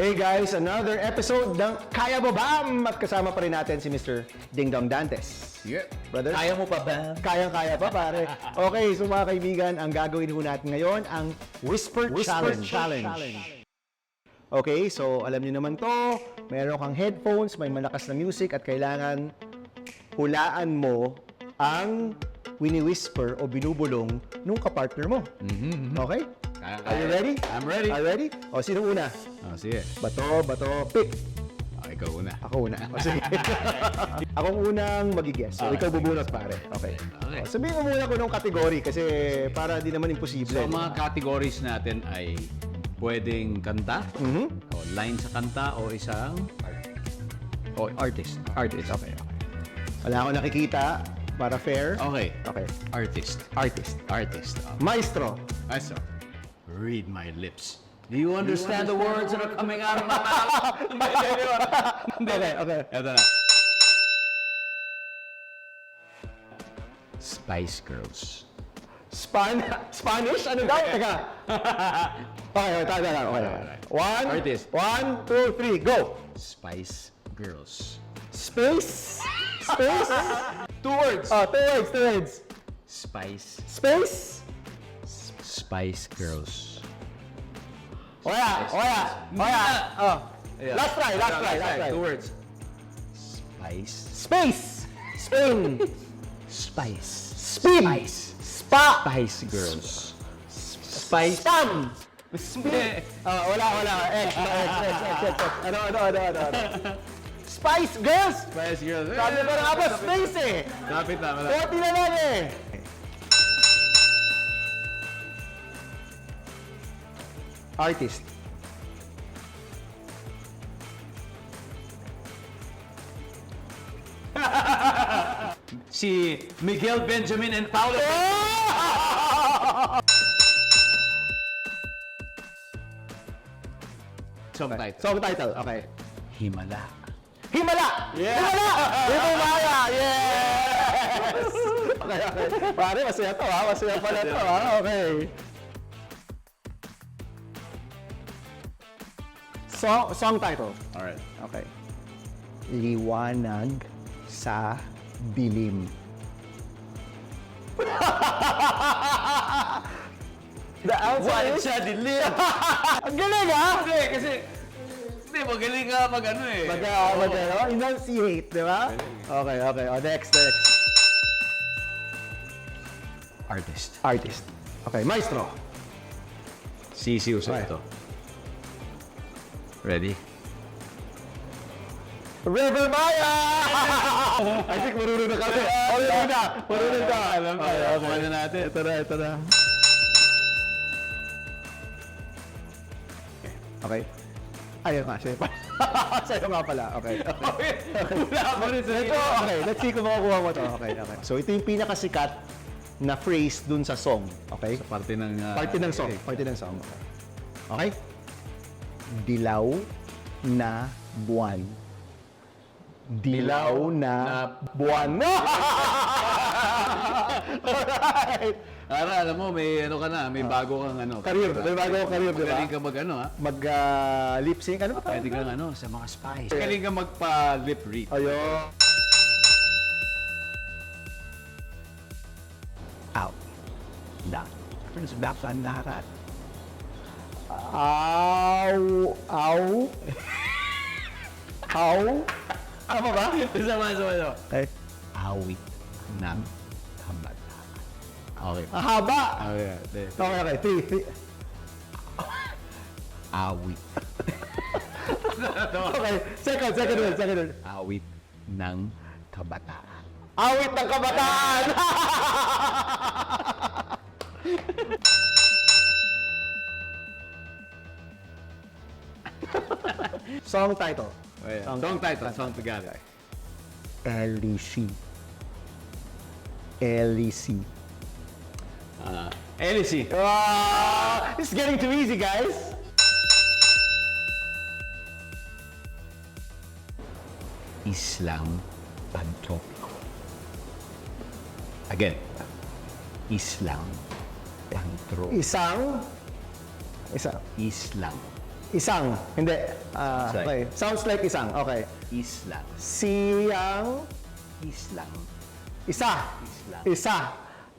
Hey guys, another episode ng Kaya Mo Bam! At kasama pa rin natin si Mr. Ding Dong Dantes. Yeah. Brother? Kaya mo pa ba? Kayang-kaya pa pare. Okay, so mga kaibigan, ang gagawin ho natin ngayon ang Whisper, Challenge. Okay, so alam niyo naman to, meron kang headphones, may malakas na music at kailangan hulaan mo ang wini-whisper o binubulong nung kapartner mo. Okay? Kaya, Are you ready? I'm ready. Are you ready? O, sino una? Oh, sige. Bato, bato, pick. Oh, ikaw una. Ako una. O, sige. Ako ang unang magigess. So, ikaw bubunot, pare. Okay. Okay. O, sabihin mo muna ko nung kategory kasi para di naman imposible. So, ang mga categories natin ay pwedeng kanta, Mhm. o line sa kanta, o isang o artist. Artist, okay. okay. Wala akong nakikita para fair. Okay. Okay. Artist. Artist. Artist. Oh. Maestro. Saw. Read my lips. Do you understand the words that are coming out of my mouth? okay, okay. Na. Spice Girls. Span Spanish? Ano daw? Teka. Okay, okay. Okay, okay. One, Artist. one, two, three, go. Spice Girls. Space? Space? Two words. oh, two words, two words. Spice. Space? Spice Girls. Wala, wala, wala. Oh. Last try, last try, last try. Two words. Spice. Space. Spain. Spice. Spin. Spice. Spa. Spice Girls. Spice. Spam. Spin. Oh, wala, wala. X, no, X, X, X, X, X. Ano, ano, ano, ano, ano. Spice Girls. Spice Girls. Sabi ko na nga ba, space eh. Lapit na, malapit. 40 na lang eh. Artist. Si Miguel Benjamin and Paolo. Song title. Song title, okay. Himala. Himala! Himala! Himala! Yes! Okay, okay. Pare, masaya to ha. Masaya pala to ha. Okay. Song, song title. Alright. Okay. Liwanag sa dilim. The answer is... siya dilim. Ang galing ha! Hindi, kasi... Hindi, magaling ka mag ano eh. Mag, uh, mag, ano, enunciate, di ba? Okay, okay. O, next, next. Artist. Artist. Okay, maestro. Sisiw sa Okay. Ready? River Maya! I think marunong na kami. Oh, yun na. Marunong ka. Alam ko. Okay, okay. Ano natin? Ito na, ito na. Okay. Ayun nga, sa'yo pa. sa'yo nga pala. Okay. okay. Wala pa rin sa Ito, okay. Let's see kung makukuha mo to. Okay, okay. So, ito yung pinakasikat na phrase dun sa song. Okay? Parte ng... ah, Party ng song. Party ng song. Okay? Dilaw na buwan. Dilaw na, buwan. Alright. Para alam mo, may ano ka na, may bago kang ano. Career. May bago kang career, di ba? Magaling ka mag ano ha. Mag ah, lip sync. Ano ba Pwede kang ano, sa mga spice. Magaling ka magpa-lip read. Ayun. out. Down. Turns back on Aw. Aw. Aw. Ano ba? Sama, sama, sama. Okay. Awit ng kabataan. Okay. Ang haba. Okay, okay. Okay, okay. Three, three. Awit. Okay. Second, second one, second one. Awit ng kabataan. Awit ng kabataan! Song title. Okay. Song title, song together. LEC. LEC. Uh, Elsie. Ah, it's getting too easy, guys. Islang pantropiko. Again. Islang pantropiko. Isang. Isa. Islang Isang. Hindi. Ah, Sorry. okay. Sounds like isang. Okay. Islang. Siyang. Islang. Isa. Islang. Isa.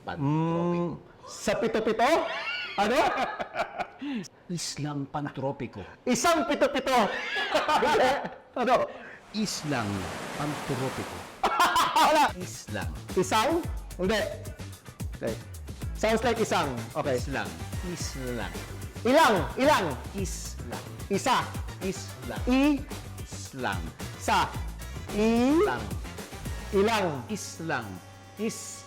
Pantropiko. Sa pito-pito? Ano? Islang pantropiko. Isang pito-pito. Hindi. ano? Islang pantropiko. Wala. Islang. Isang? Hindi. Okay. Sounds like isang. Okay. Islang. Islang. Ilang. Ilang. Islang. Isa. Islang. I. Islang. Sa. I. Lang. Ilang. Islang. Is.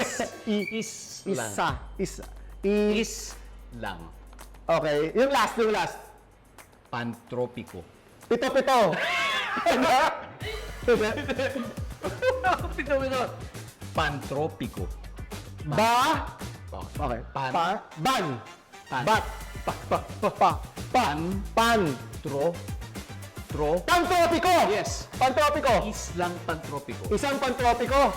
I. Islang. Isa. Isa. I. Islang. Okay. Yung last, yung last. Pantropiko. Pito-pito. Ano? Pito, pito. Pantropiko. Ba. Okay. Okay. Pan. Pa. Ban. Pan. Bat. Pa. Pa. Pa. Pa. Pan. Pan. Tro. Tro. Pantropiko. Yes. Pantropiko. Islang pantropiko. Isang pantropiko.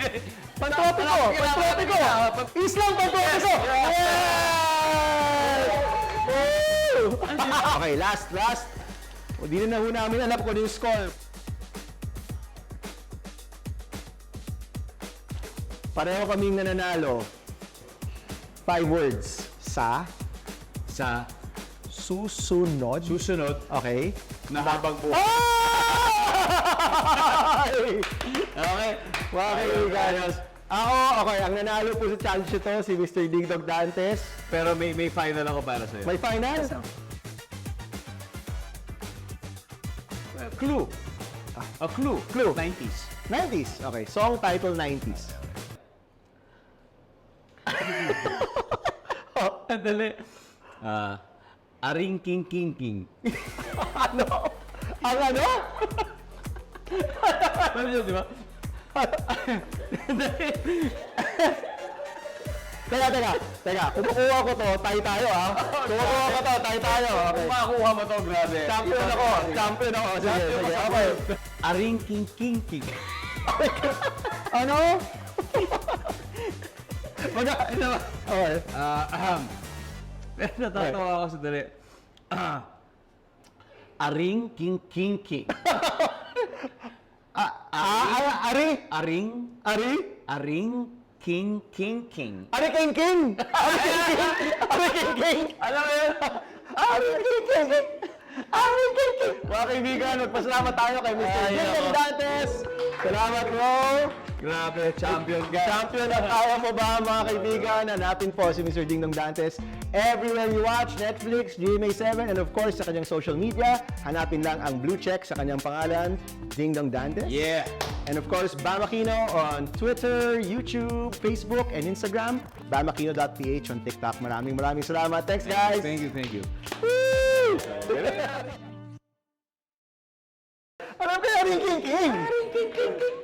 Pantropiko. Pantropiko. Islang pantropiko. Yes! Woo! okay, last, last. O, di na ho namin alam kung ano yung score. Pareho kaming nananalo. Five words. Sa Sa susunod. susunod Okay. na habang buhay. Ay! okay. Mga kaibigan. Ako, okay. Ang nanalo po sa challenge ito, si Mr. Ding Dog Dantes. Pero may may final ako para sa'yo. May final? clue. A clue. Clue. 90s. 90s. Okay. Song title 90s. Andali. Ah, Aring King King King. ano? Ang ano? Ano yun, di ba? Teka, teka. Teka. Kumukuha ko to, tayo tayo ha. Kumukuha ko to, tayo tayo. Okay. Makakuha mo to, grabe. Champion ako. Champion ako. Sige, sige. Okay. Aring King King King. Ano? Mag? Okay. Ah, ahem. Pero natatawa ako sa dali. Ah, Aring King King King. Ah, ah, Ari? Aring, Ari? Aring King King King. Ari King King! Ari King King! Ari King King! Alam mo yun? Ari King King! Ari King King! Mga kaibigan, magpasalamat tayo kay Mr. Ay, Ding ako. Dantes. Salamat bro! Grabe, champion ka. Champion at kaya mo ba mga kaibigan? Hanapin po si Mr. Ding Dong Dantes everywhere you watch, Netflix, GMA7, and of course sa kanyang social media. Hanapin lang ang blue check sa kanyang pangalan, Ding Dong Dantes. Yeah. And of course, Bamakino on Twitter, YouTube, Facebook, and Instagram. Bamakino.ph on TikTok. Maraming maraming salamat. Thanks guys! Thank you, thank you. Woo! Alam King King! King King King! King King!